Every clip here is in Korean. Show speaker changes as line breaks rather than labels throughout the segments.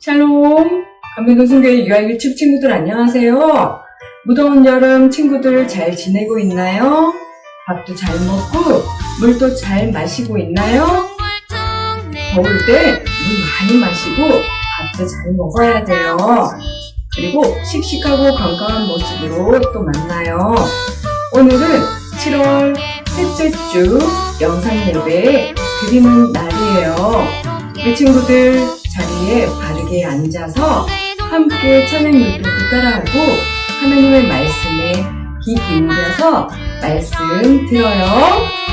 샬롬! 감민도순교회 유아 유축 친구들 안녕하세요. 무더운 여름 친구들 잘 지내고 있나요? 밥도 잘 먹고 물도 잘 마시고 있나요? 더울 때 물 많이 마시고 밥도 잘 먹어야 돼요. 그리고 씩씩하고 건강한 모습으로 또 만나요. 오늘은 7월 셋째 주 영상 예배 드리는 날이에요. 우리 친구들 자리에 바르게 앉아서 함께 찬양 율동도 따라하고 하나님의 말씀에 귀 기울여서 말씀 들어요.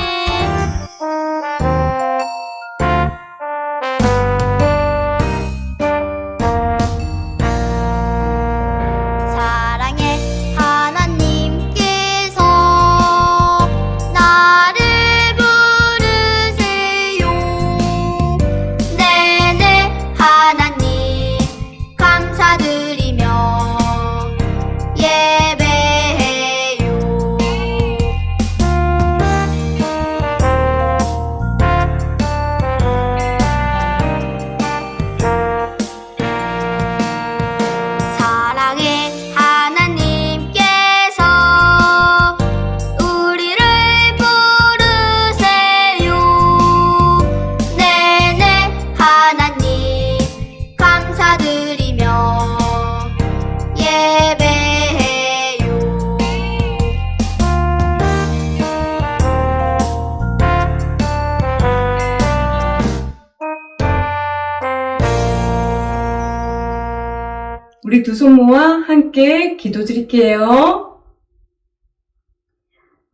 두 손 모아 함께 기도 드릴게요.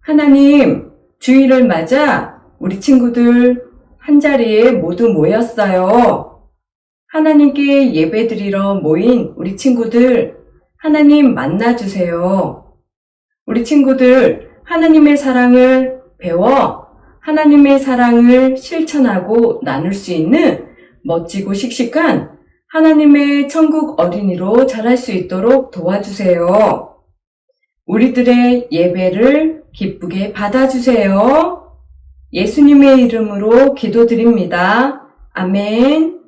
하나님, 주일을 맞아 우리 친구들 한 자리에 모두 모였어요. 하나님께 예배 드리러 모인 우리 친구들, 하나님 만나주세요. 우리 친구들, 하나님의 사랑을 배워 하나님의 사랑을 실천하고 나눌 수 있는 멋지고 씩씩한 하나님의 천국 어린이로 자랄 수 있도록 도와주세요. 우리들의 예배를 기쁘게 받아주세요. 예수님의 이름으로 기도드립니다. 아멘.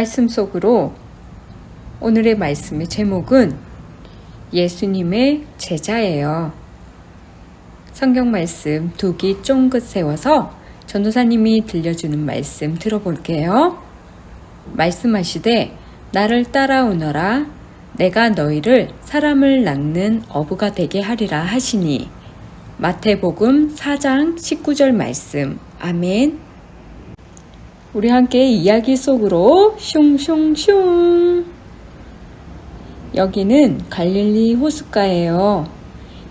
말씀 속으로 오늘의 말씀의 제목은 예수님의 제자예요. 성경 말씀 두귀 쫑긋 세워서 전도사님이 들려주는 말씀 들어볼게요. 말씀하시되 나를 따라오너라 내가 너희를 사람을 낚는 어부가 되게 하리라 하시니 마태복음 4장 19절 말씀 아멘 우리 함께 이야기 속으로 슝슝슝 여기는 갈릴리 호숫가예요.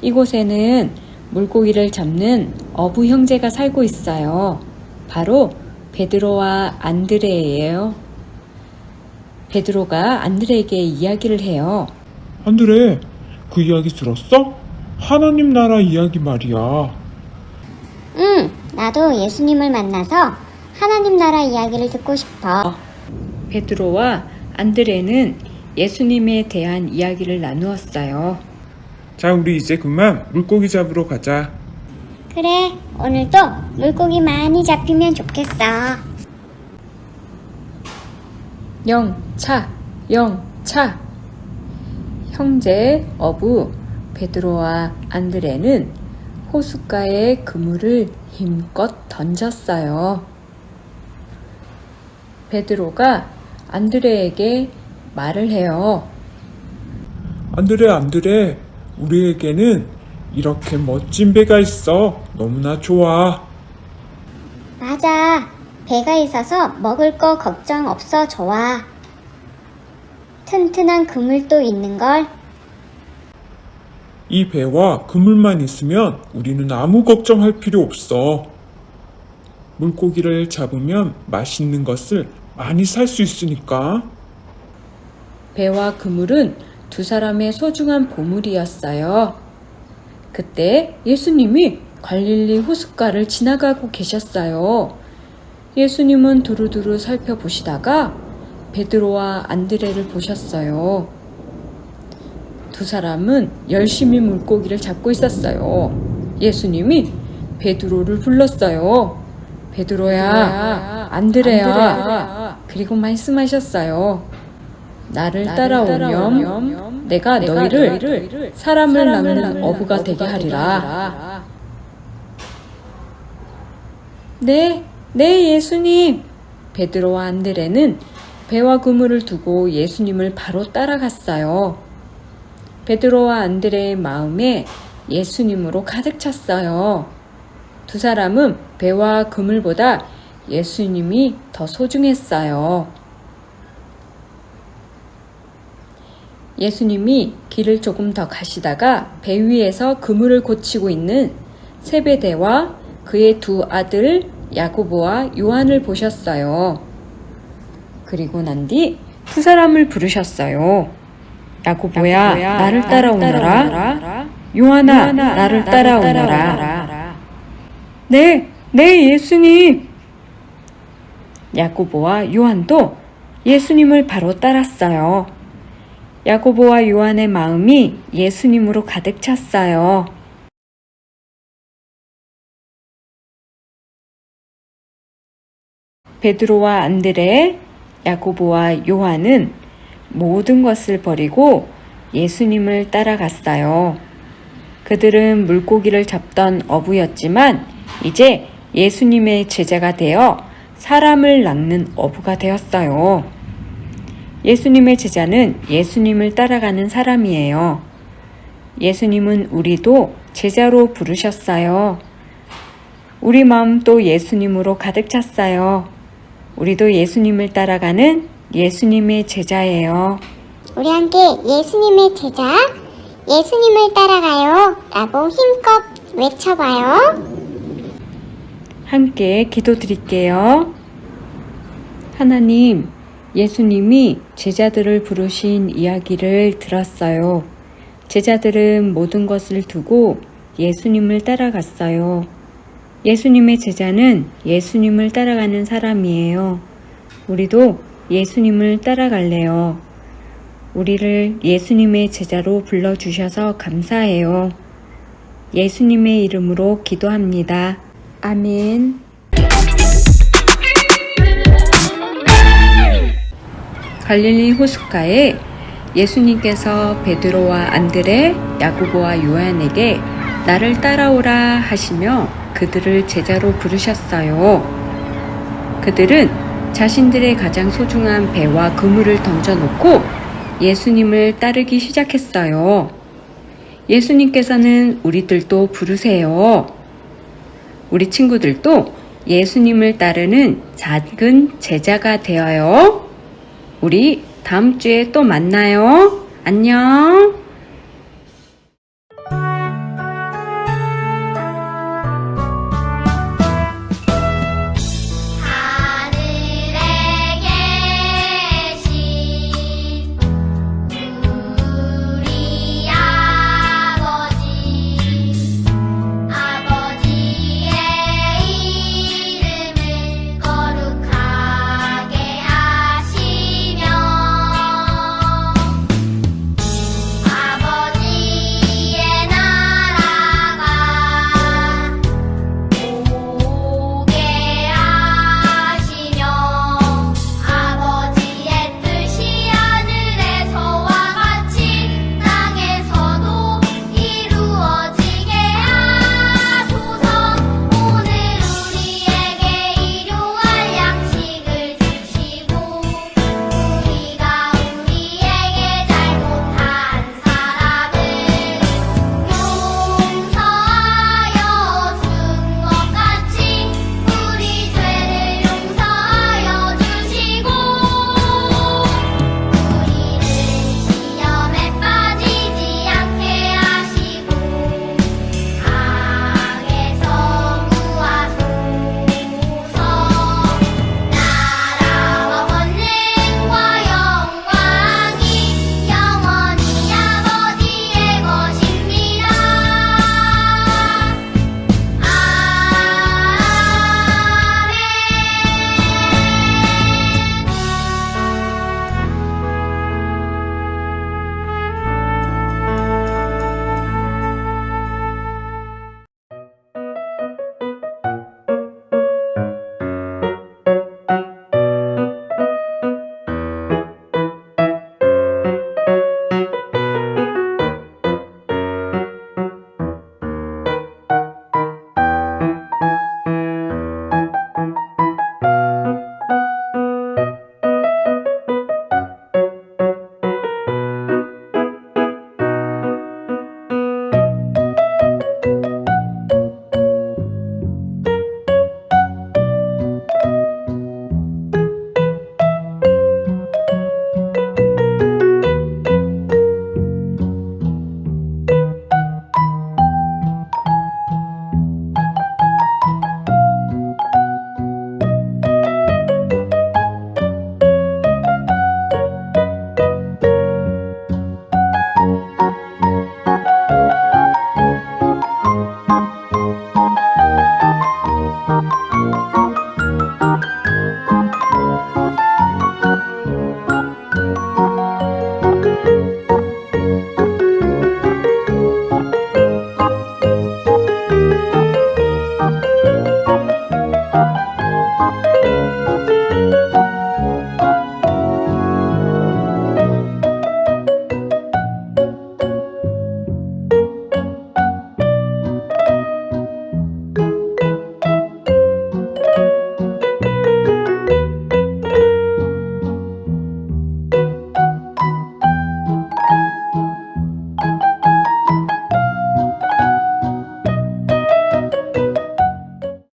이곳에는 물고기를 잡는 어부 형제가 살고 있어요. 바로 베드로와 안드레예요. 베드로가 안드레에게 이야기를 해요.
안드레, 그 이야기 들었어? 하나님 나라 이야기 말이야.
응, 나도 예수님을 만나서 하나님 나라 이야기를 듣고 싶어.
베드로와 안드레는 예수님에 대한 이야기를 나누었어요.
자, 우리 이제 그만 물고기 잡으러 가자.
그래, 오늘도 물고기 많이 잡히면 좋겠어.
영차, 영차. 형제 어부 베드로와 안드레는 호숫가에 그물을 힘껏 던졌어요. 베드로가 안드레에게 말을 해요.
안드레, 안드레, 우리에게는 이렇게 멋진 배가 있어. 너무나 좋아.
맞아. 배가 있어서 먹을 거 걱정 없어 좋아. 튼튼한 그물도 있는걸.
이 배와 그물만 있으면 우리는 아무 걱정할 필요 없어. 물고기를 잡으면 맛있는 것을 많이 살 수 있으니까.
배와 그물은 두 사람의 소중한 보물이었어요. 그때 예수님이 갈릴리 호숫가를 지나가고 계셨어요. 예수님은 두루두루 살펴보시다가 베드로와 안드레를 보셨어요. 두 사람은 열심히 물고기를 잡고 있었어요. 예수님이 베드로를 불렀어요. 베드로야, 안드레야, 그리고 말씀하셨어요. 나를 따라오렴 내가 너희를 사람을 낚는 어부가 되게 하리라. 네, 네 예수님. 베드로와 안드레는 배와 그물을 두고 예수님을 바로 따라갔어요. 베드로와 안드레의 마음에 예수님으로 가득 찼어요. 두 사람은 배와 그물보다 예수님이 더 소중했어요. 예수님이 길을 조금 더 가시다가 배 위에서 그물을 고치고 있는 세베대와 그의 두 아들 야고보와 요한을 보셨어요. 그리고 난 뒤 두 사람을 부르셨어요. 야고보야, 나를 따라오너라. 요한아, 나를 따라오너라. 네, 네, 예수님. 야고보와 요한도 예수님을 바로 따랐어요. 야고보와 요한의 마음이 예수님으로 가득 찼어요. 베드로와 안드레, 야고보와 요한은 모든 것을 버리고 예수님을 따라갔어요. 그들은 물고기를 잡던 어부였지만 이제 예수님의 제자가 되어 사람을 낚는 어부가 되었어요. 예수님의 제자는 예수님을 따라가는 사람이에요. 예수님은 우리도 제자로 부르셨어요. 우리 마음도 예수님으로 가득 찼어요. 우리도 예수님을 따라가는 예수님의 제자예요.
우리 함께 예수님의 제자, 예수님을 따라가요. 라고 힘껏 외쳐봐요.
함께 기도드릴게요. 하나님, 예수님이 제자들을 부르신 이야기를 들었어요. 제자들은 모든 것을 두고 예수님을 따라갔어요. 예수님의 제자는 예수님을 따라가는 사람이에요. 우리도 예수님을 따라갈래요. 우리를 예수님의 제자로 불러주셔서 감사해요. 예수님의 이름으로 기도합니다. 아멘. 갈릴리 호숫가에 예수님께서 베드로와 안드레, 야고보와 요한에게 나를 따라오라 하시며 그들을 제자로 부르셨어요. 그들은 자신들의 가장 소중한 배와 그물을 던져놓고 예수님을 따르기 시작했어요. 예수님께서는 우리들도 부르세요. 우리 친구들도 예수님을 따르는 작은 제자가 되어요. 우리 다음 주에 또 만나요. 안녕.